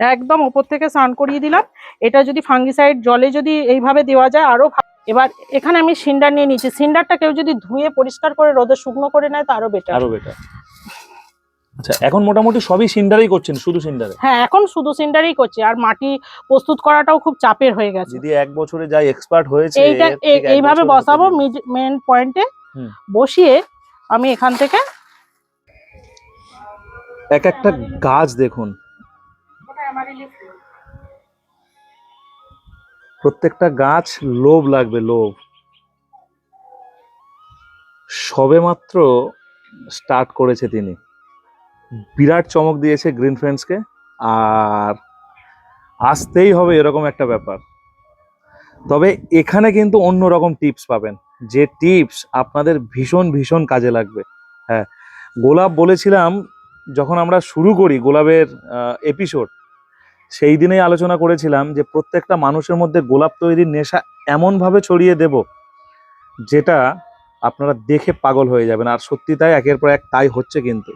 একদম ওপর থেকে স্নান করিয়ে দিলাম। এটা যদি ফাঙ্গিসাইড জলে যদি এইভাবে দেওয়া যায় আরও ভা- এবার এখানে আমি সিন্ডার নিয়ে নিচ্ছি সিন্ডারটা কেউ যদি ধুয়ে পরিষ্কার করে রোদে শুকনো করে নেয় তো আরও বেটার আরও বেটার আচ্ছা এখন মোটামুটি সবই সিন্ডারেই করছেন শুধু সিন্ডারে? হ্যাঁ এখন শুধু সিন্ডারই করছি। আর মাটি প্রস্তুত করাটাও খুব চাপের হয়ে গেছে। যদি এক বছরে যাই এক্সপার্ট হয়েছে এইটা এইভাবে বসাবো মেন পয়েন্টে বসিয়ে আমি এখান থেকে এক একটা গাছ দেখুন। প্রত্যেকটা গাছ লোভ লাগবে, লোভ। সবে মাত্র স্টার্ট করেছে তিনি। বিরাট চমক দিয়েছে গ্রিন ফ্রেন্ডসকে আর আসতেই হবে এরকম একটা ব্যাপার। তবে এখানে কিন্তু অন্য রকম টিপস পাবেন। যে টিপস আপনাদের ভীষণ ভীষণ কাজে লাগবে। হ্যাঁ গোলাপ বলেছিলাম, যখন আমরা শুরু করি গোলাপের এপিসোড সেই দিনেই আলোচনা করেছিলাম যে প্রত্যেকটা মানুষের মধ্যে গোলাপ তৈরির নেশা এমনভাবে ছড়িয়ে দেব যেটা আপনারা দেখে পাগল হয়ে যাবেন। আর সত্যি তাই, একের পর এক তাই হচ্ছে কিন্তু।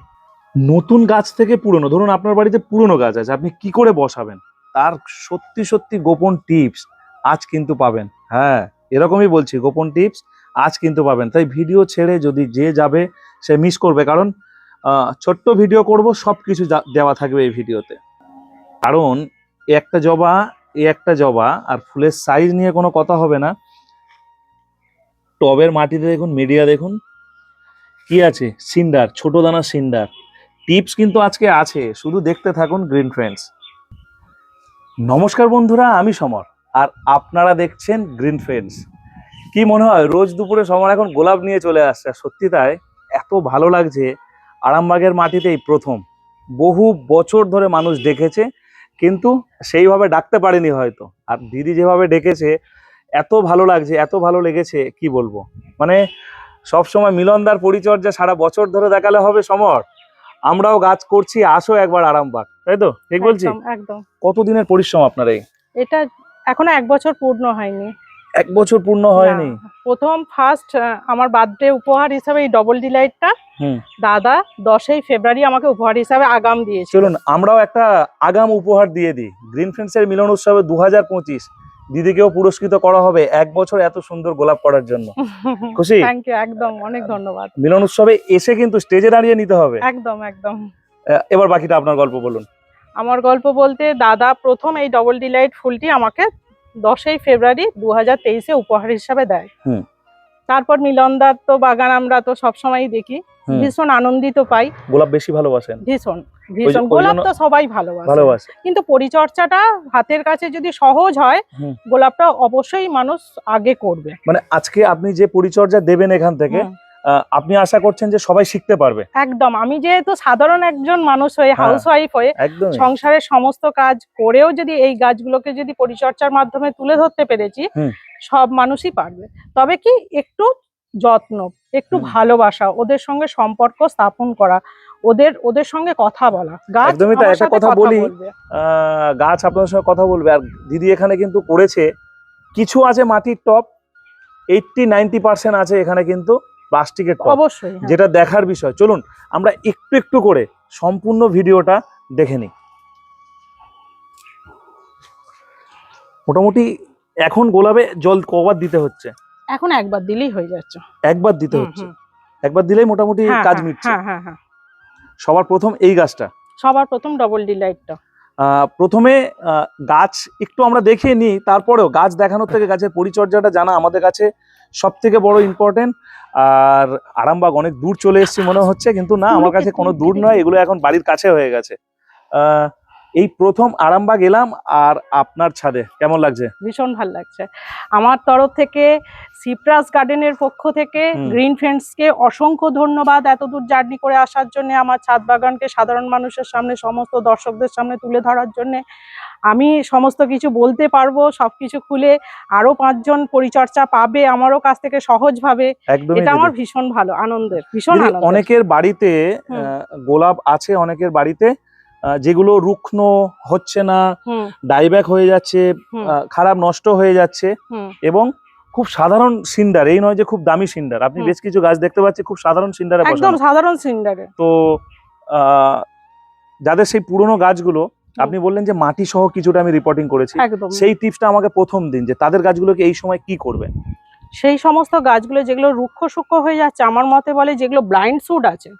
নতুন গাছ থেকে পুরনো, ধরুন আপনার বাড়িতে পুরনো গাছ আছে, আপনি কি করে বসাবেন? তার সত্যি সত্যি গোপন টিপস আজ কিন্তু পাবেন। হ্যাঁ এরকমই বলছি, গোপন টিপস আজ কিন্তু পাবেন। তাই ভিডিও ছেড়ে যদি যে যাবে, সে মিস করবে। কারণ ছোট্ট ভিডিও করব সব কিছু দেওয়া থাকবে এই ভিডিওতে। কারণ একটা জবা, এ একটা জবা, আর ফুলের সাইজ নিয়ে কোনো কথা হবে না। টবের মাটিতে দেখুন মিডিয়া দেখুন, কি আছে? সিন্ডার, ছোট দানা সিন্ডার। টিপস কিন্তু আজকে আছে, শুধু দেখতে থাকুন গ্রিন ফ্রেন্ডস নমস্কার বন্ধুরা, আমি সমর, আর আপনারা দেখছেন গ্রিন ফ্রেন্ডস কি মনে হয়, রোজ দুপুরে সমর এখন গোলাপ নিয়ে চলে আসছে সত্যি তাই, এত ভালো লাগছে, আরামবাগের মাটিতেই প্রথম। বহু বছর ধরে মানুষ ডেকেছে কিন্তু সেইভাবে ডাকতে পারেনি হয়তো। আর দিদি যেভাবে ডেকেছে এত ভালো লাগছে এত ভালো লেগেছে কি বলব? মানে সবসময় মিলনদার পরিচর্যা সারা বছর ধরে দেখালে হবে সমর। আমরাও গাছ করছি আসো একবার আরামবাগ। তাই তো? ঠিক বলছি? একদম একদম। কতদিনের পরিশ্রম আপনার এই? এটা এখনও এক বছর পূর্ণ হয়নি। এক বছর পূর্ণ হয়নি। প্রথম ফার্স্ট আমার বার্থডে উপহার হিসাবে এই ডবল ডিলাইটটা হুম। দাদা দশই ফেব্রুয়ারি আমাকে উপহার হিসাবে আগাম দিয়েছিল চলুন আমরাও একটা আগাম উপহার দিয়ে দিই। গ্রিন ফ্রেন্ডসের মিলন উৎসবে দু হাজার পঁচিশ দিদিকেও পুরস্কৃত করা হবে এক বছর এত সুন্দর গোলাপ করার জন্য। খুশি? থ্যাংক ইউ একদম অনেক ধন্যবাদ। মিলন উৎসবে এসে কিন্তু স্টেজে দাঁড়িয়ে নিতে হবে। একদম একদম। এবার বাকিটা আপনার গল্প বলুন। আমার গল্প বলতে দাদা প্রথম এই ডবল ডিলাইট ফুলটি আমাকে দশই ফেব্রুয়ারি দু হাজার তেইশে উপহার হিসাবে দেয়। তারপর মিলনদার তো বাগান আমরা তো সবসময়ই দেখি। ভীষণ আনন্দিত পাই। গোলাপ বেশি ভালোবাসেন? ভীষণ ভীষণ। গোলাপ তো সবাই ভালোবাসে। ভালোবাসে। কিন্তু পরিচর্যাটা হাতের কাছে যদি সহজ হয় গোলাপটা অবশ্যই মানুষ আগে করবে। মানে আজকে আপনি যে পরিচর্যা দেবেন এখান থেকে আপনি আশা করছেন যে সবাই শিখতে পারবে? একদম। আমি যেহেতু সাধারণ একজন মানুষ হয়ে হ্যাঁ। হাউস ওয়াইফ হয়ে সংসারের সমস্ত কাজ করেও যদি এই গাছগুলোকে যদি পরিচর্যার মাধ্যমে তুলে ধরতে পেরেছি সব মানুষই পারবে। তবে কি একটু যত্ন একটু ভালোবাসা ওদের সঙ্গে সম্পর্ক স্থাপন করা ওদের ওদের সঙ্গে কথা বলা গাছ একদমই তাই, আমার একটা কথা বলি। গাছ আপনার সঙ্গে কথা বলবে। আর দিদি এখানে কিন্তু করেছে কিছু আছে মাটির টপ এইটটি নাইনটি পার্সেন্ট আছে এখানে কিন্তু প্লাস্টিকের টপ অবশ্যই হ্যাঁ। যেটা দেখার বিষয়। চলুন আমরা একটু একটু করে সম্পূর্ণ ভিডিওটা দেখে নিই। মোটামুটি এখন গোলাপে জল কবার দিতে হচ্ছে? এখন একবার দিলেই হয়ে যাচ্ছে। একবার দিতে হচ্ছে। একবার দিলেই মোটামুটি হ্যাঁ, কাজ হ্যাঁ, মিটছে। হ্যাঁ হ্যাঁ হ্যাঁ। সবার প্রথম এই গাছটা? সবার প্রথম ডবল ডিলাইটটা আহ, প্রথমে গাছ একটু আমরা দেখে নিই তারপরেও গাছ দেখানোর থেকে গাছের পরিচর্যাটা জানা আমাদের কাছে সব থেকে বড় ইম্পর্টেন্ট আর আরামবাগ অনেক দূর চলে এসেছি মনে হচ্ছে কিন্তু না আমার কাছে কোনো দূর নয় এগুলো এখন বাড়ির কাছে হয়ে গেছে। এই প্রথম আরামবাগ এলাম আর আপনার ছাদে কেমন লাগছে? ভীষণ ভালো লাগছে। আমার তরফ থেকে সিপ্রাস গার্ডেনের পক্ষ থেকে গ্রিন ফ্রেন্ডসকে অসংখ্য ধন্যবাদ এত দূর জার্নি করে আসার জন্য আমার ছাদ বাগানকে সাধারণ মানুষের সামনে সমস্ত দর্শকদের সামনে তুলে ধরার জন্য। আমি সমস্ত কিছু বলতে পারব সবকিছু খুলে আরও পাঁচজন পরিচর্যা পাবে আমারও কাছ থেকে সহজভাবে। এটা আমার ভীষণ ভালো আনন্দের ভীষণ অনেকের বাড়িতে গোলাপ আছে অনেকের বাড়িতে যেগুলো রুক্ষ হচ্ছে না ডাইব্যাক হয়ে যাচ্ছে খারাপ নষ্ট হয়ে যাচ্ছে এবং খুব সাধারণ সিন্ডার এই নয় যে খুব দামি সিন্ডার। আপনি বেশ কিছু গাছ দেখতে পাচ্ছি খুব সাধারণ সিন্ডারে একদম সাধারণ সিন্ডারে। তো আহ, যাদের সেই পুরনো গাছগুলো আপনি বললেন যে মাটি সহ কিছুটা আমি রিপোর্টিং করেছি। সেই টিপসটা আমাকে প্রথম দিন যে তাদের গাছগুলোকে এই সময় কি করবেন? সেই সমস্ত গাছগুলো যেগুলো রুক্ষ সূক্ষ্ম হয়ে যাচ্ছে আমার মতে বলে যেগুলো ব্লাইন্ড সুট আছে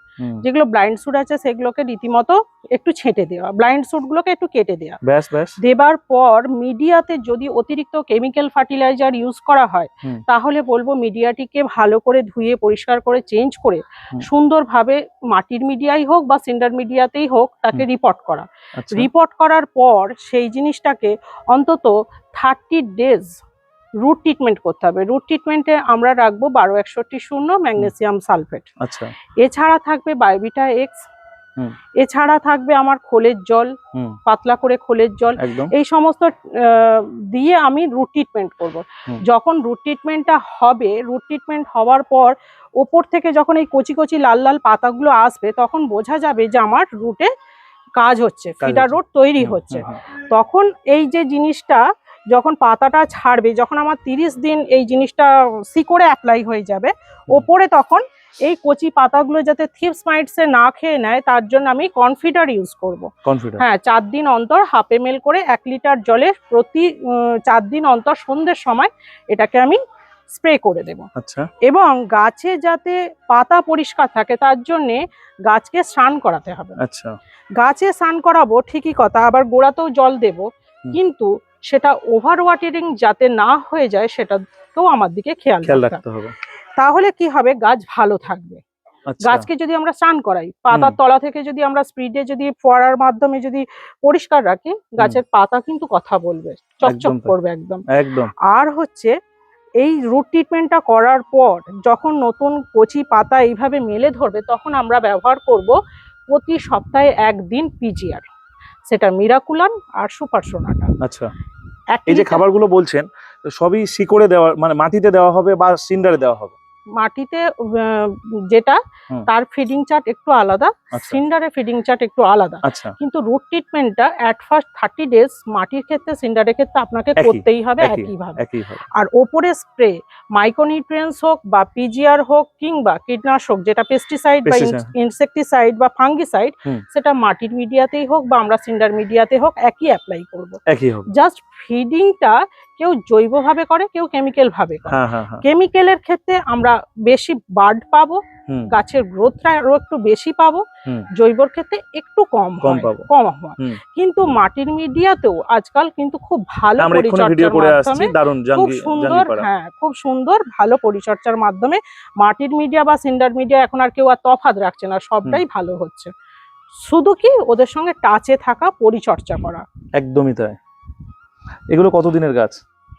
যেগুলো ব্লাইন্ড সুট আছে সেগুলোকে রীতিমতো একটু ছেঁটে দেওয়া ব্লাইন্ড গুলোকে একটু কেটে দেওয়া। ব্যাস ব্যাস। দেবার পর মিডিয়াতে যদি অতিরিক্ত কেমিক্যাল ফার্টিলাইজার ইউজ করা হয় তাহলে বলব মিডিয়াটিকে ভালো করে ধুয়ে পরিষ্কার করে চেঞ্জ করে সুন্দরভাবে মাটির মিডিয়াই হোক বা সিন্ডার মিডিয়াতেই হোক তাকে রিপোর্ট করা। আচ্ছা। রিপোর্ট করার পর সেই জিনিসটাকে অন্তত থার্টি ডেজ রুট ট্রিটমেন্ট করতে হবে। রুট ট্রিটমেন্টে আমরা রাখব বারো একষট্টি শূন্য ম্যাগনেসিয়াম সালফেট। আচ্ছা। এছাড়া থাকবে বায়োবিটা এক্স। এছাড়া থাকবে আমার খোলের জল। পাতলা করে খোলের জল। এই সমস্ত দিয়ে আমি রুট ট্রিটমেন্ট করব। যখন রুট ট্রিটমেন্টটা হবে রুট ট্রিটমেন্ট হওয়ার পর ওপর থেকে যখন এই কচি কচি লাল লাল পাতাগুলো আসবে তখন বোঝা যাবে যে আমার রুটে কাজ হচ্ছে ফিডার। রুট তৈরি হচ্ছে। তখন এই যে জিনিসটা যখন পাতাটা ছাড়বে যখন আমার তিরিশ দিন এই জিনিসটা শিকড়ে অ্যাপ্লাই হয়ে যাবে ওপরে তখন এই কচি পাতাগুলো যাতে থিপস মাইটসে না খেয়ে নেয় তার জন্য আমি কনফিডার ইউজ করব। হ্যাঁ চার দিন অন্তর হাফ এম এল করে এক লিটার জলে প্রতি চার দিন অন্তর সন্ধ্যের সময় এটাকে আমি স্প্রে করে দেব। আচ্ছা। এবং গাছে যাতে পাতা পরিষ্কার থাকে তার জন্যে গাছকে স্নান করাতে হবে। আচ্ছা। গাছে স্নান করাবো ঠিকই কথা আবার গোড়াতেও জল দেব কিন্তু সেটা ওভার ওয়াটারিং যাতে না হয়ে যায় সেটাকেও আমার দিকে খেয়াল রাখতে হবে। তাহলে কি হবে? গাছ ভালো থাকবে। আচ্ছা। গাছকে যদি আমরা স্নান করাই পাতার তলা থেকে যদি আমরা স্পিডে যদি ফোয়ারার মাধ্যমে যদি পরিষ্কার রাখি গাছের পাতা কিন্তু কথা বলবে চকচক করবে একদম। একদম। আর হচ্ছে এই রুট ট্রিটমেন্টটা করার পর যখন নতুন কচি পাতা এইভাবে মেলে ধরবে তখন আমরা ব্যবহার করব প্রতি সপ্তাহে একদিন পিজিআর সেটা মিরাকুলান আর সুপার সোনাটা আচ্ছা। এই যে খাবারগুলো বলছেন সবই শিকড়ে দেওয়া মানে মাটিতে দেওয়া হবে বা সিন্ডারে দেওয়া হবে। মাটিতে যেটা তার ফিডিং চার্ট একটু আলাদা সিন্ডারে ফিডিং চার্ট একটু আলাদা। আচ্ছা। কিন্তু রুট ট্রিটমেন্টটা অ্যাট ফার্স্ট থার্টি ডেজ মাটির ক্ষেত্রে সিন্ডারের ক্ষেত্রে আপনাকে করতেই হবে একইভাবে। আর ওপরে স্প্রে মাইক্রোনিউট্রিয়েন্টস হোক বা পিজিআর হোক কিংবা কীটনাশক যেটা পেস্টিসাইড বা. ইনসেকটিসাইড বা ফাঙ্গিসাইড সেটা মাটির মিডিয়াতেই হোক বা আমরা সিন্ডার মিডিয়াতে হোক একই অ্যাপ্লাই করব। জাস্ট ফিডিংটা কেউ জৈবভাবে করে কেউ কেমিক্যাল ভাবে করে। হ্যাঁ হ্যাঁ হ্যাঁ। কেমিক্যালের ক্ষেত্রে আমরা বেশি বার্ড পাবো গাছের গ্রোথটা আরও একটু বেশি পাবো। জৈবর ক্ষেত্রে একটু কম কম পাবো। কম হয়। কিন্তু মাটির মিডিয়াতেও আজকাল কিন্তু খুব ভালো পরিচর্যার মাধ্যমে খুব সুন্দর হ্যাঁ খুব সুন্দর ভালো পরিচর্যার মাধ্যমে মাটির মিডিয়া বা সিন্ডার মিডিয়া এখন আর কেউ আর তফাৎ রাখছে না সবটাই ভালো হচ্ছে। শুধু কি ওদের সঙ্গে টাচে থাকা পরিচর্যা করা। একদমই তাই। এগুলো কতদিনের গাছ?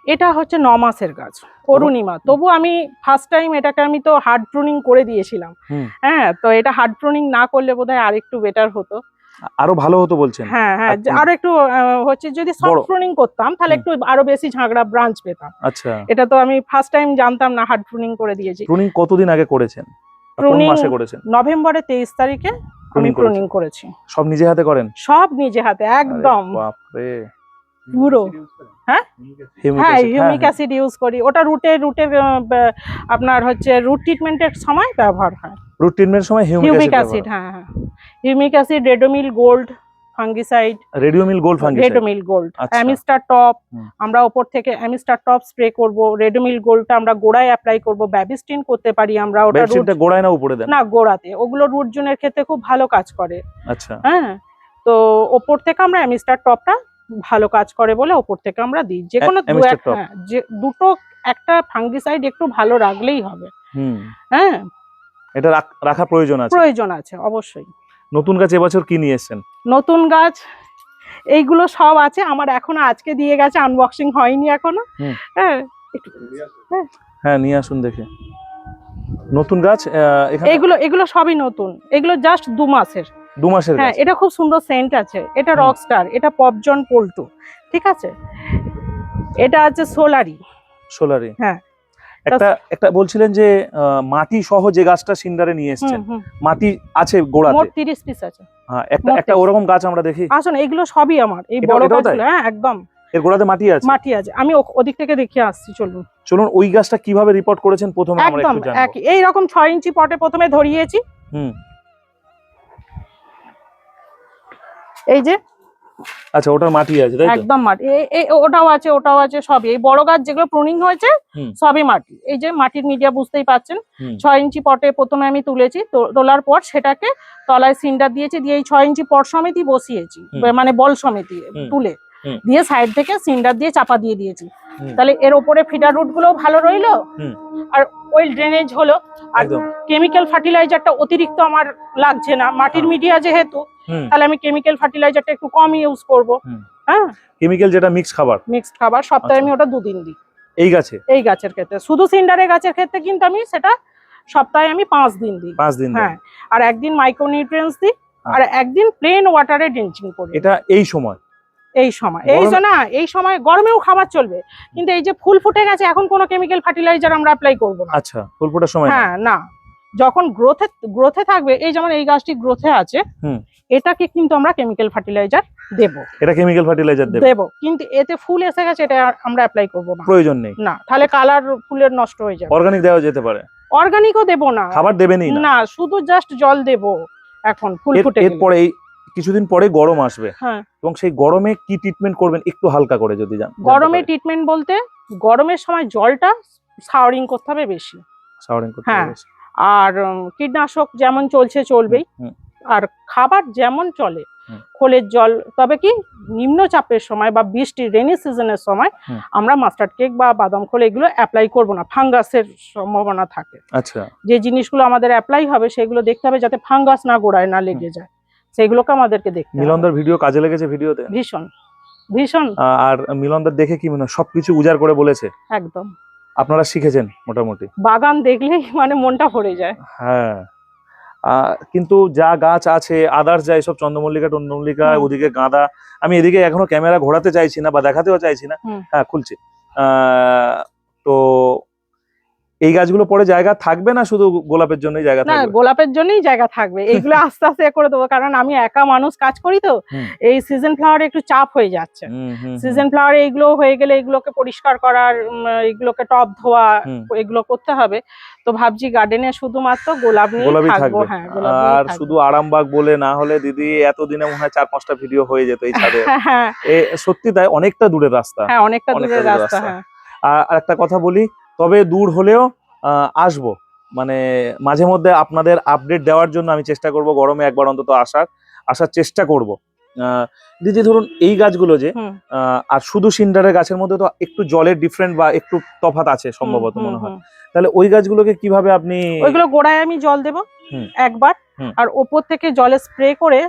এটা হচ্ছে ন মাসের গাছ অরুণিমা। তবু আমি ফার্স্ট টাইম এটাকে আমি তো হার্ড প্রুনিং করে দিয়েছিলাম। হ্যাঁ তো এটা হার্ড প্রুনিং না করলে বোধহয় আরেকটু বেটার হতো। আরও ভালো হতো বলছেন? হ্যাঁ হ্যাঁ যে আরও একটু হচ্ছে যদি সফট। প্রুনিং করতাম তাহলে একটু আরও বেশি ঝাঁকড়া ব্রাঞ্চ পেতাম। আচ্ছা। এটা তো আমি ফার্স্ট টাইম জানতাম না হার্ড প্রুনিং করে দিয়েছি। প্রুনিং কতদিন আগে করেছেন? কোন মাসে করেছেন? নভেম্বরের তেইশ তারিখে আমি প্রুনিং করেছি। সব নিজে হাতে করেন? সব নিজে হাতে একদম। বাপরে। পুরো হ্যাঁ? হ্যাঁ হিউমিক হ্যাঁ, অ্যাসিড ইউজ করি। ওটা রুটে রুটের আপনার হচ্ছে রুট ট্রিটমেন্টের সময় ব্যবহার হয়। রুট ট্রিটমেন্টের সময় হিউমিক হিউমিক অ্যাসিড হ্যাঁ। হ্যাঁ humic acid Ridomil gold fungicide Ridomil gold fungicide Ridomil gold. Amistar top আমরা ওপর থেকে অ্যামিস্টার টপ স্প্রে করব। রেডোমিল গোল্ডটা আমরা গোড়ায় অ্যাপ্লাই করব। ব্যাবিস্টিন করতে পারি আমরা ওটা বেডশিটটা গোড়ায় না উপরে দেন? না গোড়াতে। ওগুলো রুট জোনের ক্ষেত্রে খুব ভালো কাজ করে। আচ্ছা। হ্যাঁ তো ওপর থেকে আমরা অ্যামিস্টার টপটা ভালো কাজ করে বলে ওপর থেকে আমরা দিই। যে কোনো top। হ্যাঁ যে দুটো একটা ফাঙ্গিসাইড একটু ভালো রাখলেই হবে। হুম। হ্যাঁ। এটা রাখ- প্রয়োজন আছে। প্রয়োজন আছে অবশ্যই। নতুন গাছ এবছর কি নিয়ে এসেছেন? নতুন গাছ এইগুলো সব আছে। আমার এখনও আজকে দিয়ে গেছে আনবক্সিং হয়নি এখনও। হুম। হ্যাঁ হ্যাঁ। নিয়ে আসুন দেখে। নতুন গাছ এগুলো এগুলো সবই নতুন। এগুলো জাস্ট দু মাসের। দু মাসের হ্যাঁ এটা খুব সুন্দর সেন্ট আছে। এটা। রকস্টার এটা পপজন পোল্টু ঠিক আছে? এটা আছে সোলারি। সোলারি। হ্যাঁ। একটা একটা বলছিলেন যে মাটি সহ যে গাছটা সিন্ডারে নিয়ে এসেছেন মাটি আছে মোট গোড়াতে তিরিশ পিস আছে। হ্যাঁ একটা একটা ওরকম গাছ আমরা দেখি। আসুন এগুলো সবই আমার এই বড় গাছগুলো হ্যাঁ একদম। এর গোড়াতে মাটি আছে? মাটি আছে। আমি ওদিক থেকে দেখিয়ে আসছি চলুন। চলুন ওই গাছটা কীভাবে রিপোর্ট করেছেন? প্রথমে আমরা একদম একটু জানব। একই। এইরকম ছয় ইঞ্চি পটে প্রথমে ধরিয়েছি। হুম। এই যে আচ্ছা ওটার মাটি আছে তাই তো? একদম মাটি। এই- ওটাও আছে ওটাও আছে সবই। এই বড় গাছ যেগুলো প্রুনিং হয়েছে সবই মাটি। এই যে মাটির মিডিয়া বুঝতেই পাচ্ছেন। ছয় ইঞ্চি পটে প্রথমে আমি তুলেছি তোলার পর সেটাকে তলায় সিন্ডার দিয়েছি দিয়ে এই ছয় ইঞ্চি পট সমেতই বসিয়েছি মানে বল সমেতি তুলে। দিয়ে সাইড থেকে সিন্ডার দিয়ে চাপা দিয়ে দিয়েছি। তাহলে এর ওপরে ফিডার রুটগুলো ভালো রইল? আর ওয়েল ড্রেনেজ হলো। আর কেমিক্যাল ফার্টিলাইজারটা অতিরিক্ত আমার লাগছে না। মাটির হ্যাঁ। মিডিয়া যেহেতু তাহলে আমি কেমিক্যাল ফার্টিলাইজারটা একটু কম ইউজ করব। হ্যাঁ? কেমিক্যাল যেটা মিক্স খাবার। মিক্সড খাবার সপ্তাহে আচ্ছা। আমি ওটা দুদিন দিই। এই গাছে? এই গাছের ক্ষেত্রে। শুধু সিন্ডারের গাছের ক্ষেত্রে কিন্তু আমি সেটা সপ্তাহে আমি পাঁচ দিন দিই। পাঁচ দিন হ্যাঁ। আর একদিন মাইক্রোনিউট্রিয়েন্টস দিই। আর একদিন প্লেন ওয়াটারে ড্রিঞ্চিং করি। এটা এই সময়? এই সময়। এই যে না এই সময় গরমেও খাবার চলবে। কিন্তু এই যে ফুল ফুটে গেছে এখন কোনো কেমিক্যাল ফার্টিলাইজার আমরা অ্যাপ্লাই করব না। আচ্ছা ফুল ফোটার সময় হ্যাঁ না। যখন গ্রোথে গ্রোথে থাকবে এই যেমন এই গাছটি গ্রোথে আছে হুম। এটাকে কিন্তু আমরা কেমিক্যাল ফার্টিলাইজার দেব। এটা কেমিক্যাল ফার্টিলাইজার দেবে। দেব। কিন্তু এতে ফুল এসে গেছে এটা আমরা অ্যাপ্লাই করব না। প্রয়োজন নেই। না তাহলে কালার ফুলের নষ্ট হয়ে যাবে। অর্গানিক দেওয়া যেতে পারে। অর্গানিকও দেব না। খাবার দেবেনই না। না শুধু জাস্ট জল দেব এখন ফুল ফুটে। এরপরে এই কিছুদিন পরে গরম আসবে। হ্যাঁ। এবং সেই গরমে কি ট্রিটমেন্ট করবেন একটু হালকা করে যদি যান গরমে ট্রিটমেন্ট বলতে গরমের সময় জলটা সাওয়ারিং করতে হবে বেশি। শাওয়ারিং করতে হ্যাঁ, হবে। আর কীটনাশক যেমন চলছে চলবেই আর খাবার যেমন চলে খোলের জল তবে কি নিম্নচাপের সময় বা বৃষ্টি রেনি সিজনের সময় আমরা মাস্টার্ড কেক বা বাদাম খোল এগুলো অ্যাপ্লাই করব না ফাঙ্গাসের সম্ভাবনা থাকে। আচ্ছা। যে জিনিসগুলো আমাদের অ্যাপ্লাই হবে সেগুলো দেখতে হবে যাতে ফাঙ্গাস না গোড়ায় না লেগে যায়। সেগুলোকে আমাদেরকে দেখতে মিলনদার ভিডিও কাজে লেগেছে ভিডিওতে? ভীষণ। ভীষণ। আর মিলনদার দেখে কি মনে সবকিছু উজাড় করে বলেছে? একদম। আপনারা শিখেছেন মোটামুটি? বাগান দেখলেই মানে মনটা ভরে যায়। হ্যাঁ। কিন্তু যা গাছ আছে আদার্স যা সব চন্দ্রমল্লিকা টন্দ্রমল্লিকা ওদিকে গাঁদা আমি এদিকে এখনও ক্যামেরা ঘোরাতে চাইছি না বা দেখাতেও চাইছি না। হ্যাঁ খুলছি। আহ, তো এই গাছগুলো পরে জায়গা থাকবে না শুধু গোলাপের জন্যই জায়গা না গোলাপের জন্যই জায়গা থাকবে। এইগুলো আস্তে আস্তে করে দেবো কারণ আমি একা মানুষ কাজ করি তো এই সিজন ফ্লাওয়ারে একটু চাপ হয়ে যাচ্ছে। সিজন ফ্লাওয়ারে এইগুলো হয়ে গেলে এগুলোকে পরিষ্কার করার এগুলোকে টপ ধোয়া এগুলো করতে হবে। তো ভাবছি গার্ডেনে শুধুমাত্র গোলাপ নিয়ে থাকব থাকবে। হ্যাঁ আর শুধু আরামবাগ বলে না হলে দিদি এতদিনে মনে হয় চার পাঁচটা ভিডিও হয়ে যেত এই ছাদে। হ্যাঁ। সত্যি তাই অনেকটা দূরের রাস্তা। হ্যাঁ অনেকটা দূরের রাস্তা। হ্যাঁ। আর একটা কথা বলি তবে দূর হলেও আসব। মানে মাঝে মধ্যে আপনাদের আপডেট দেওয়ার জন্য আমি চেষ্টা করব গরমে একবার অন্তত আসার আসার চেষ্টা করব। দিদি ধরুন এই গাছগুলো যে আহ, আর শুধু সিন্ডারের গাছের মধ্যে তো একটু জলের ডিফারেন্ট বা একটু তফাৎ আছে সম্ভবত মনে হয়। তাহলে ওই গাছগুলোকে কীভাবে আপনি ওইগুলো গোড়ায় আমি জল দেব একবার আর ওপর থেকে জলে স্প্রে করে।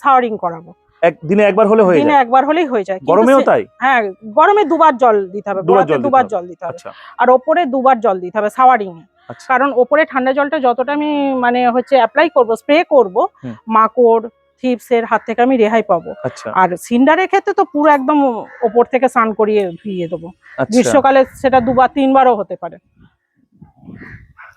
সাওয়ারিং করাবো। এক দিনে একবার হলে হয়ে দিনে যায়। একবার হলেই হয়ে যায়। কিন্তু গরমেও সে- তাই? হ্যাঁ গরমে দুবার জল দিতে হবে। দুবার গোড়াতে জল দিতে দুবার হবে। জল দিতে হবে। আচ্ছা। আর ওপরে দুবার জল দিতে হবে সাওয়ারিং এ আচ্ছা। কারণ ওপরে ঠান্ডা জলটা যতটা আমি মানে হচ্ছে অ্যাপ্লাই করব স্প্রে করব হুম। মাকড় থিপস এর হাত থেকে আমি রেহাই পাবো। আচ্ছা। আর সিন্ডারের ক্ষেত্রে তো পুরো একদম ওপর থেকে স্নান করিয়ে ধুইয়ে দেবো। আচ্ছা। গ্রীষ্মকালে সেটা দুবার তিনবারও হতে পারে।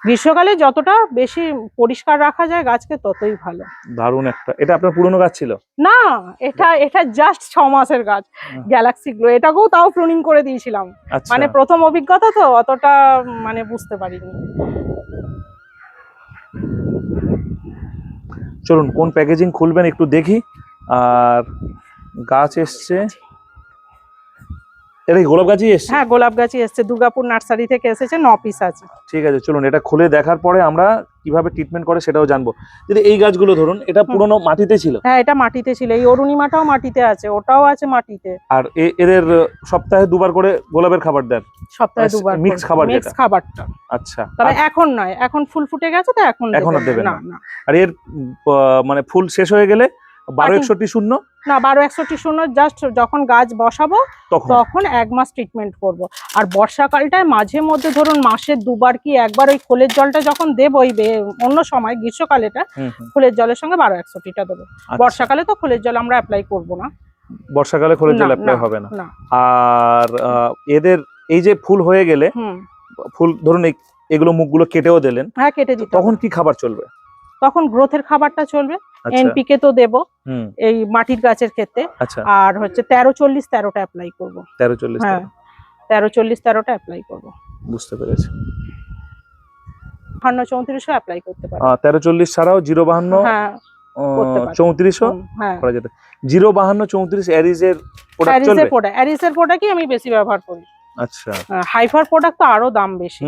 গ্রীষ্মকালে যতটা বেশি পরিষ্কার রাখা যায় গাছকে ততই ভালো। দারুণ একটা এটা আপনার পুরনো গাছ ছিল? না এটা এটা জাস্ট ছ মাসের গাছ। গ্যালাক্সি গ্লো এটাকেও তাও প্রুনিং করে দিয়েছিলাম। আচ্ছা। মানে প্রথম অভিজ্ঞতা তো অতটা মানে বুঝতে পারিনি। চলুন কোন প্যাকেজিং খুলবেন একটু দেখি। আর গাছ এসছে। এটা কি গোলাপ গাছই এসছে? হ্যাঁ গোলাপ গাছই এসছে। দুর্গাপুর নার্সারি থেকে এসেছে ন পিস আছে। ঠিক আছে চলুন এটা খুলে দেখার পরে আমরা কীভাবে ট্রিটমেন্ট করে সেটাও জানব। যদি এই গাছগুলো ধরুন এটা পুরনো মাটিতে ছিল? হ্যাঁ এটা মাটিতে ছিল। এই অরুণিমাটাও মাটিতে আছে ওটাও আছে মাটিতে। আর এদের সপ্তাহে দুবার করে গোলাপের খাবার দেন? সপ্তাহে মানে দুবার mix খাবার মিক্স খাবারটা। আচ্ছা তবে এখন নয় এখন ফুল ফুটে গেছে তো এখন এখন দেবেন। না। আর এর মানে ফুল শেষ হয়ে গেলে বারো একষট্টি শূন্য? না বারো একষট্টি শূন্য জাস্ট যখন গাছ বসাবো তখন। এক মাস ট্রিটমেন্ট করব। আর বর্ষাকালটায় মাঝে মধ্যে ধরুন মাসে দুবার কি একবার ওই খোলের জলটা যখন দেবো ওই অন্য সময় গ্রীষ্মকালেটা খোলের জলের সঙ্গে বারো একষট্টিটা দেবো। আচ্ছা। বর্ষাকালে তো খোলের জল আমরা অ্যাপ্লাই করব না। বর্ষাকালে খোলের জল অ্যাপ্লাই হবে না। আর এদের এই যে ফুল হয়ে গেলে ফুল ধরুন এগুলো মুখগুলো কেটেও দিলেন হ্যাঁ কেটে দিতে তখন কি খাবার চলবে? তখন গ্রোথের খাবারটা চলবে। আচ্ছা। এনপিকে তো দেবো এই মাটির গাছের ক্ষেত্রে। আচ্ছা। আর হচ্ছে তেরো চল্লিশ তেরোটা অ্যাপ্লাই করব। তেরো চল্লিশ হ্যাঁ। তেরো। চল্লিশ তেরোটা অ্যাপ্লাই করব। বুঝতে পেরেছি। বাহান্ন চৌত্রিশও অ্যাপ্লাই করতে আহ, তেরো চল্লিশ ছাড়াও জিরো বাহান্ন হ্যাঁ পারে। চৌত্রিশও? হ্যাঁ। করা যেতে জিরো বাহান্ন চৌত্রিশ অ্যারিজের প্রোডাক্ট অ্যারিসের চলবে? প্রোডাক্ট প্রোডাক্টই আমি বেশি ব্যবহার করি। আচ্ছা। হাইফার প্রোডাক্ট তো আরও দাম বেশি।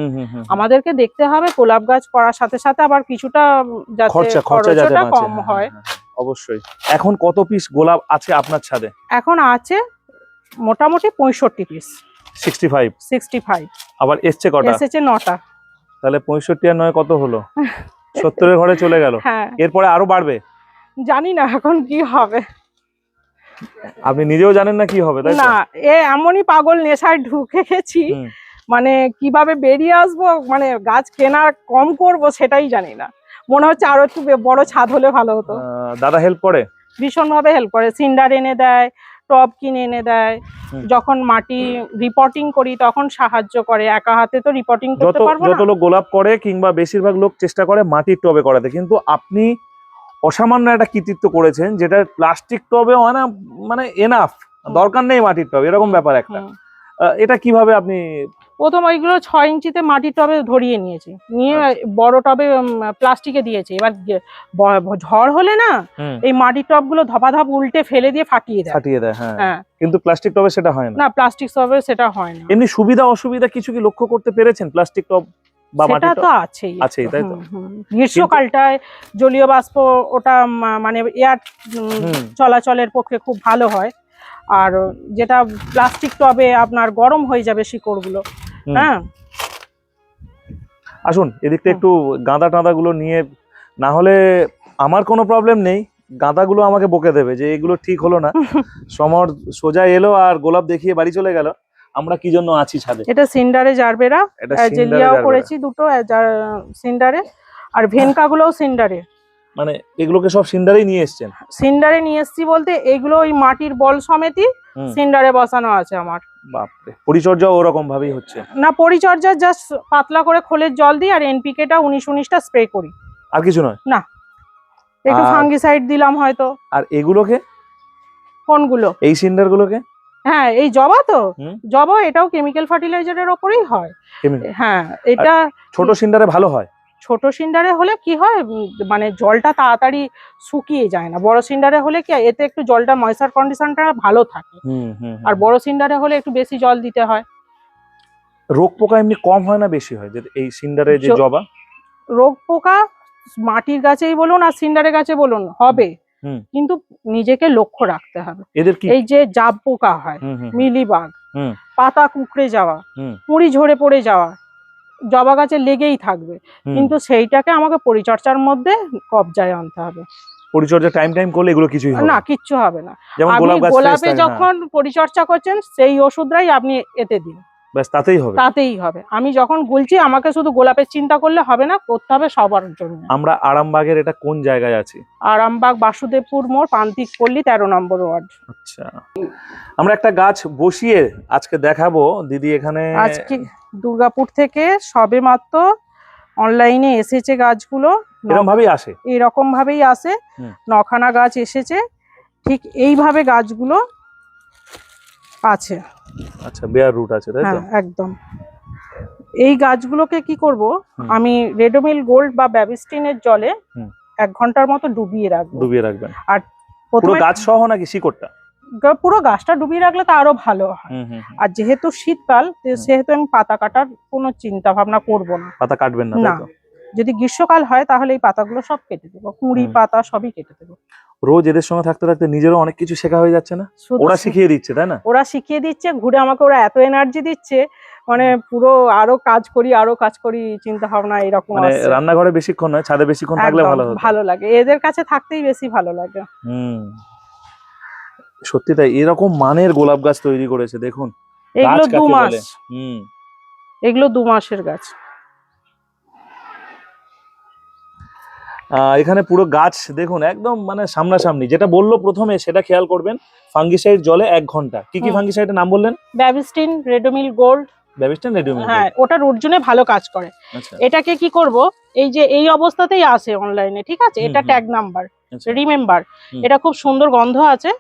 আমাদেরকে দেখতে হবে গোলাপ গাছ করার সাথে সাথে আবার কিছুটা যাতে খরচা খরচা খরচটা কম হ্যাঁ, হয়। হ্যাঁ, হ্যাঁ, অবশ্যই। এখন কত পিস গোলাপ আছে আপনার ছাদে? এখন আছে মোটামুটি পঁয়ষট্টি piece sixty five sixty five আবার এসছে কটা? এসেছে নটা। তাহলে পঁয়ষট্টি আর নয় কত হলো? সত্তরের ঘরে চলে গেল। এরপরে আরও বাড়বে? জানি না এখন কি হবে। আপনি নিজেও জানেন না কি হবে তাই না এ এমনই পাগল নেশায় ঢুকে গেছি। মানে কীভাবে বেরিয়ে আসব মানে গাছ কেনার কম করব সেটাই জানি না। মনে হচ্ছে আরও একটু বড় ছাদ হলে ভালো হতো। দাদা হেল্প করে? ভীষণ ভাবে হেল্প করে। সিন্ডার এনে দেয় টপ কিনে এনে দেয়। যখন মাটি রিপোর্টিং করি তখন সাহায্য করে। একা হাতে তো রিপোর্টিং করতে পারব না। যত লোক গোলাপ করে কিংবা বেশিরভাগ লোক চেষ্টা করে মাটির টবে করাতে। কিন্তু আপনি অসামান্য একটা কৃতিত্ব করেছেন যেটা প্লাস্টিক টবে হয় না মানে এনাফ দরকার নেই মাটির টব এরকম ব্যাপার একটা। এটা কীভাবে আপনি প্রথম ওইগুলো ছয় ইঞ্চিতে মাটির টবে ধরিয়ে নিয়েছি। নিয়ে আচ্ছা। বড় টবে প্লাস্টিকে দিয়েছি। এবার ঝড় হলে না এই মাটির টবগুলো ধপাধপ উল্টে ফেলে দিয়ে ফাটিয়ে দেয়। ছাটিয়ে দেয় হ্যাঁ। হ্যাঁ। কিন্তু প্লাস্টিক টবে সেটা হয় না। না প্লাস্টিক টবে সেটা হয় না। এমনি সুবিধা অসুবিধা কিছু কি লক্ষ্য করতে পেরেছেন প্লাস্টিক টব বা সেটা তো আছেই। আছেই, তাই তো? গ্রীষ্মকালটায় জলীয় বাষ্প ওটা মানে এয়ার চলাচলের পক্ষে খুব ভালো হয়। আর যেটা প্লাস্টিক টবে আপনার গরম হয়ে যাবে শিকড়গুলো। হ্যাঁ? আসুন এদিকটা। একটু গাঁদা টাঁদা গুলো নিয়ে না হলে আমার কোনো প্রবলেম নেই। গাঁদাগুলো আমাকে বকে দেবে যে এগুলো ঠিক হলো না। সমর সোজা এলো আর গোলাপ দেখিয়ে বাড়ি চলে গেল। আমরা কি জন্য আছি ছাদে? এটা সিন্ডারে জারবেরা জেলিয়াও করেছি দুটো সিন্ডারে। আর ভেনকাগুলোও সিন্ডারে। মানে এগুলোকে সব সিন্ডারেই নিয়ে এসছেন? সিন্ডারে নিয়ে এসছি বলতে এগুলো ওই মাটির বল সমেতই সিন্ডারে বসানো আছে আমার। বাপরে পরিচর্যা ওরকম ভাবেই হচ্ছে। না পরিচর্যা জাস্ট পাতলা করে খোলের জল দিই আর এনপিকেটা উনিশ উনিশটা স্প্রে করি। আর কিছু নয়? না। একটু ফাঙ্গিসাইড দিলাম হয়তো। আর এগুলোকে? কোনগুলো? এই সিন্ডার গুলোকে হ্যাঁ এই জবা তো। জবা এটাও কেমিক্যাল ফার্টিলাইজারের ওপরেই হয়। হ্যাঁ এটা ছোট সিন্ডারে ভালো হয়? ছোট সিন্ডারে হলে কি হয়? মানে জলটা তাড়াতাড়ি শুকিয়ে যায় না। বড় সিন্ডারে হলে কি এতে একটু জলটা ময়সার কন্ডিশনটা ভালো থাকে। আর বড় সিন্ডারে হলে একটু বেশি জল দিতে হয়। রোগ পোকা এমনি কম হয় না বেশি হয়? যে এই সিন্ডারে যে জবা? রোগ পোকা মাটির গাছেই বলুন আর সিন্ডারের গাছে বলুন হবে। কিন্তু নিজেকে লক্ষ্য রাখতে হবে। এই যে জাব পোকা হয় মিলিবাগ পাতা কুকড়ে যাওয়া। কুঁড়ি ঝরে পড়ে যাওয়া জবা গাছে লেগেই থাকবে। কিন্তু সেইটাকে আমাকে পরিচর্যার মধ্যে কবজায় আনতে হবে। পরিচর্যা টাইম টাইম করলে এগুলো কিছুই হবে না কিচ্ছু হবে না। যেমন গোলাপে হ্যাঁ, যখন পরিচর্যা করছেন সেই ওষুধটাই আপনি এতে দিন। ব্যাস তাতেই হবে। তাতেই হবে। আমি যখন বলছি আমাকে শুধু গোলাপের চিন্তা করলে হবে না করতে হবে সবার জন্য। আমরা আরামবাগের এটা কোন জায়গায় আছি? আরামবাগ বাসুদেবপুর মোড় প্রান্তিক পল্লী তেরো নম্বর ওয়ার্ড। আচ্ছা। আমরা একটা গাছ বসিয়ে আজকে দেখাবো। দিদি এখানে আজকে দুর্গাপুর থেকে সবে মাত্র অনলাইনে এসেছে গাছগুলো। এরকম ভাবেই আসে? এরকম ভাবেই আসে। নখানা গাছ এসেছে। ঠিক এইভাবে গাছগুলো আছে। আচ্ছা বেয়ার রুট আছে তাই তো? হ্যাঁ একদম। এই গাছগুলোকে কি করব আমি রেডোমিল গোল্ড বা ব্যাবিস্টিনের জলে এক ঘণ্টার মতো ডুবিয়ে রাখব। ডুবিয়ে রাখবেন। আর পুরো গাছ সহ নাকি শিকড়টা? পুরো গাছটা ডুবিয়ে রাখলে তো আরও ভালো হয়। আর যেহেতু শীতকাল সেহেতু আমি পাতা কাটার কোনো চিন্তা ভাবনা করব না। পাতা কাটবেন না। যদি গ্রীষ্মকাল হয় তাহলে এই পাতাগুলো সব কেটে দেবো। কুঁড়ি। পাতা সবই কেটে দেবো। রোজ এদের সঙ্গে থাকতে থাকতে নিজেরও অনেক কিছু শেখা হয়ে যাচ্ছে না? ওরা শিখিয়ে দিচ্ছে তাই না? ওরা শিখিয়ে দিচ্ছে ঘুরে আমাকে ওরা এত এনার্জি দিচ্ছে মানে পুরো আরও কাজ করি আরও কাজ করি চিন্তা ভাবনা এরকম মানে রান্নাঘরে বেশিক্ষণ নয় ছাদে বেশিক্ষণ থাকলে ভালো ভালো লাগে। এদের কাছে থাকতেই বেশি ভালো লাগে। হুম। সত্যি তাই এরকম মানের গোলাপ গাছ তৈরি করেছে দেখুন। এগুলো দু মাস। হুম। এগুলো দু মাসের গাছ। এখানে পুরো গাছ দেখুন একদম মানে সামনাসামনি। যেটা বলল প্রথমে সেটা খেয়াল করবেন ফাঙ্গিসাইড জলে এক ঘণ্টা। কি কি। ফাঙ্গিসাইডের নাম বললেন? Bavistin Ridomil gold Bavistin Ridomil হ্যাঁ ওটা রোড জন্য ভালো কাজ করে। আচ্ছা। এটাকে কি করব? এই যে এই অবস্থাতেই আসে অনলাইনে ঠিক আছে? এটা ট্যাগ নাম্বার। রিমেম্বার এটা খুব সুন্দর গন্ধ আছে।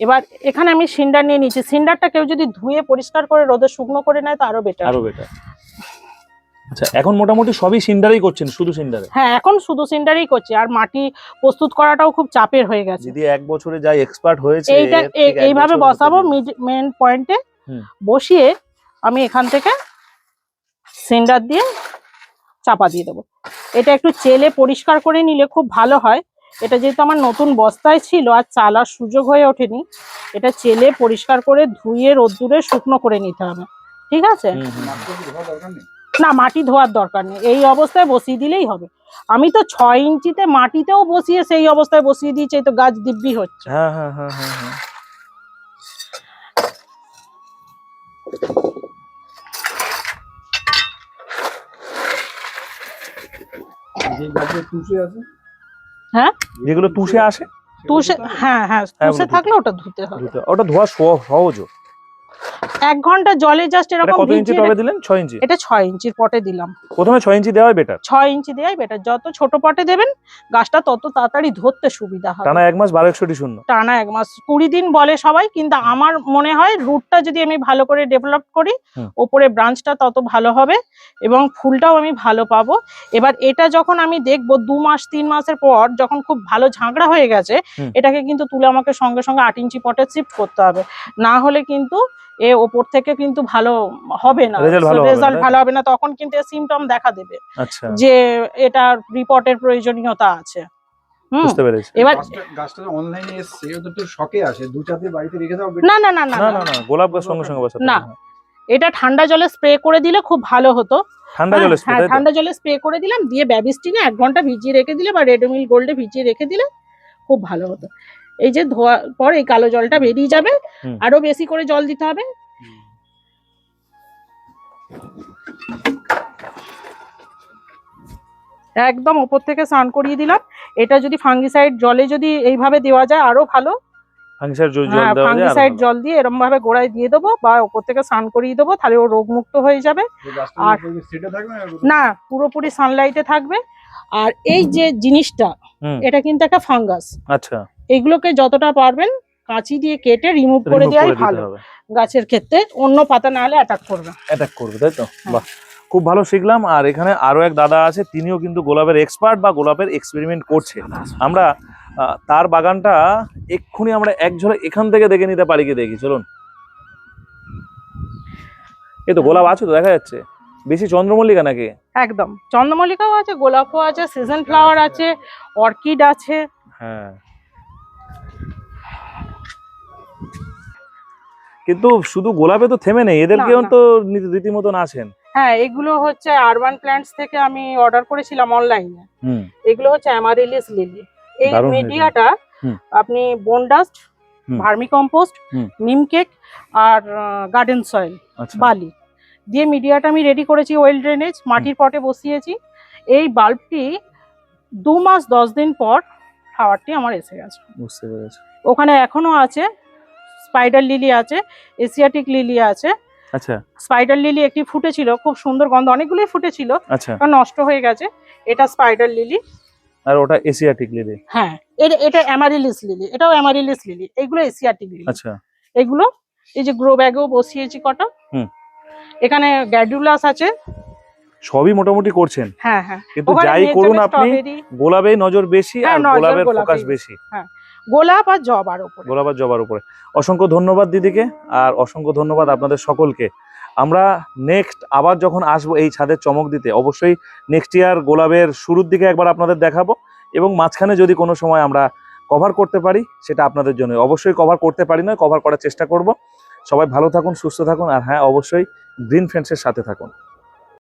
এবার এখানে আমি সিন্ডার নিয়ে নিচ্ছি। সিন্ডারটা কেউ যদি ধুয়ে পরিষ্কার করে রোদে শুকনো করে নেয় তো আরও বেটার আরও বেটার আচ্ছা এখন মোটামুটি সবই সিন্ডারই করছেন শুধু সিন্ডারে? হ্যাঁ এখন শুধু সিন্ডারই করছি আর মাটি প্রস্তুত করাটাও খুব চাপের হয়ে গেছে। যদি এক বছরে যাই এক্সপার্ট হয়েছে এইটা এইভাবে বসাবো। মেন পয়েন্টে বসিয়ে আমি এখান থেকে সিন্ডার দিয়ে চাপা দিয়ে দেবো। এটা একটু চেলে পরিষ্কার করে নিলে খুব ভালো হয়। এটা যেহেতু আমার নতুন বস্তায় ছিল আর চালার সুযোগ হয়ে ওঠেনি এটা চেলে পরিষ্কার করে ধুয়ে রোদ্দুরে শুকনো করে নিতে হবে। ঠিক আছে। না মাটি ধোয়ার দরকার নেই। এই অবস্থায় বসিয়ে দিলেই হবে। আমি তো ছয় ইঞ্চিতে মাটিতেও বসিয়ে সেই অবস্থায় বসিয়ে দিয়েছি এই তো গাছ দিব্যি হচ্ছে। হ্যাঁ হ্যাঁ হ্যাঁ হ্যাঁ হ্যাঁ। হ্যাঁ? যেগুলো তুষে আসে? তুষে হ্যাঁ হ্যাঁ তুষে থাকলে ওটা ধুতে হবে। ওটা ধোয়া সহ- সহজও। এক ঘণ্টা জলে জাস্ট এরকম কত ইঞ্চি টবে দিলেন? ছয় ইঞ্চি? এটা ছয় ইঞ্চির পটে দিলাম। প্রথমে ছয় ইঞ্চি দেওয়াই বেটার ছয় ইঞ্চি দেওয়াই বেটার যত ছোট পটে দেবেন গাছটা তত তাড়াতাড়ি ধরতে সুবিধা হবে। টানা এক মাস বারো একষট্টি শূন্য। টানা এক মাস। কুড়ি দিন বলে সবাই কিন্তু আমার মনে হয় রুটটা যদি আমি ভালো করে ডেভেলপ করি। ওপরে ব্রাঞ্চটা তত ভালো হবে এবং ফুলটাও আমি ভালো পাবো। এবার এটা যখন আমি দেখব দু মাস তিন মাসের পর যখন খুব ভালো ঝাঁকড়া হয়ে গেছে এটাকে কিন্তু তুলে আমাকে সঙ্গে সঙ্গে আট ইঞ্চি পটে শিফট করতে হবে। না হলে কিন্তু এ ওপর থেকে কিন্তু ভালো হবে না। রেজাল্ট ভালো হবে না তখন কিন্তু সিমটম দেখা দেবে যে এটার রিপোর্টের প্রয়োজনীয়তা আছে। এবার না না না না এটা ঠান্ডা জলে স্প্রে করে দিলে খুব ভালো হতো। ঠান্ডা হ্যাঁ, জলে স্প্রে হ্যাঁ, ঠান্ডা জলে স্প্রে করে দিলাম দিয়ে ব্যাবিস্টিনে এক ঘণ্টা ভিজিয়ে রেখে দিলে বা রেডমিল গোল্ডে ভিজিয়ে রেখে দিলে খুব ভালো হতো। এই যে ধোয়ার পর এই কালো জলটা বেরিয়ে যাবে আরও বেশি করে জল দিতে হবে। একদম ওপর থেকে স্নান করিয়ে দিলাম। এটা যদি ফাঙ্গিসাইড জলে যদি এইভাবে দেওয়া যায় আরও ভালো। ফাঙ্গিসাইড জল হ্যাঁ দেওয়া যায় আরও ফাঙ্গিসাইড জল দিয়ে এরকম ভাবে গোড়ায় দিয়ে দেবো বা ওপর থেকে স্নান করিয়ে দেবো তাহলে ও রোগ মুক্ত হয়ে যাবে। আর- না না পুরোপুরি সানলাইটে থাকবে। আর এই যে জিনিসটা এটা কিন্তু একটা ফাঙ্গাস আচ্ছা। এগুলোকে যতটা পারবেন কাঁচি দিয়ে কেটে রিমুভ করে দেওয়াই ভালো। গাছের ক্ষেত্রে অন্য পাতা না হলে অ্যাটাক করবে অ্যাটাক করবে তাই তো? হ্যাঁ। বাহ খুব ভালো শিখলাম। আর এখানে আরও এক দাদা আছে তিনিও কিন্তু গোলাপের এক্সপার্ট বা গোলাপের এক্সপেরিমেন্ট করছে। আমরা তার বাগানটা এক্ষুনি আমরা এক ঝলক এখান থেকে দেখে নিতে পারি কি দেখি চলুন। এই তো গোলাপ আছে তো দেখা যাচ্ছে। বেশি চন্দ্রমল্লিকা নাকি? একদম। চন্দ্রমল্লিকাও আছে গোলাপও আছে সিজন ফ্লাওয়ার আছে অর্কিড আছে। হ্যাঁ। কিন্তু শুধু গোলাপে তো থেমে নেই এদেরকেও। তো রীতিমতন আছেন। হ্যাঁ এগুলো হচ্ছে আরবান প্ল্যান্টস থেকে আমি অর্ডার করেছিলাম অনলাইনে এগুলো হচ্ছে অ্যামারিলিস লিলি এই মিডিয়াটা আপনি বোনডাস্ট হুম। Vermicompost. নিম কেক আর গার্ডেন সয়েল বালি দিয়ে মিডিয়াটা আমি রেডি করেছি ওয়েল ড্রেনেজ মাটির পটে বসিয়েছি। এই বাল্বটি দু মাস দশ দিন পর খাওয়ারটি আমার এসে গেছে। বুঝতে পেরেছি। ওখানে এখনও আছে স্পাইডার লিলি আছে এশিয়াটিক লিলি আছে। আচ্ছা। স্পাইডার লিলি একটি ফুটেছিল খুব সুন্দর গন্ধ অনেকগুলোই ফুটেছিল আচ্ছা। নষ্ট হয়ে গেছে। এটা স্পাইডার লিলি আর ওটা এশিয়াটিক লিলি হ্যাঁ এটা এটা অ্যামারিলিস লিলি এটাও অ্যামারিলিস লিলি এগুলো এশিয়াটিক লিলি আচ্ছা। এগুলো এই যে গ্রো ব্যাগেও বসিয়েছি কটা। হুম। এখানে গ্যাডুলাস আছে। সবই মোটামুটি করছেন। হ্যাঁ হ্যাঁ। কিন্তু যাই করুন আপনি গোলাপে নজর বেশি হ্যাঁ, আর নজর গোলাপের ফোকাস বেশি। বেশি গোলাপ আর জবার ওপরে গোলাপ আর জবার উপরে। অসংখ্য ধন্যবাদ দিদিকে, আর অসংখ্য ধন্যবাদ আপনাদের সকলকে। আমরা নেক্সট আবার যখন আসব এই ছাদের চমক দিতে, অবশ্যই নেক্সট ইয়ার গোলাপের শুরুর দিকে একবার আপনাদের দেখাবো এবং মাঝখানে যদি কোনো সময় আমরা কভার করতে পারি, সেটা আপনাদের জন্য। অবশ্যই কভার করতে পারি না কভার করার চেষ্টা করব। সবাই ভালো থাকুন, সুস্থ থাকুন, আর হ্যাঁ অবশ্যই গ্রিন ফ্রেন্ডসের সাথে থাকুন।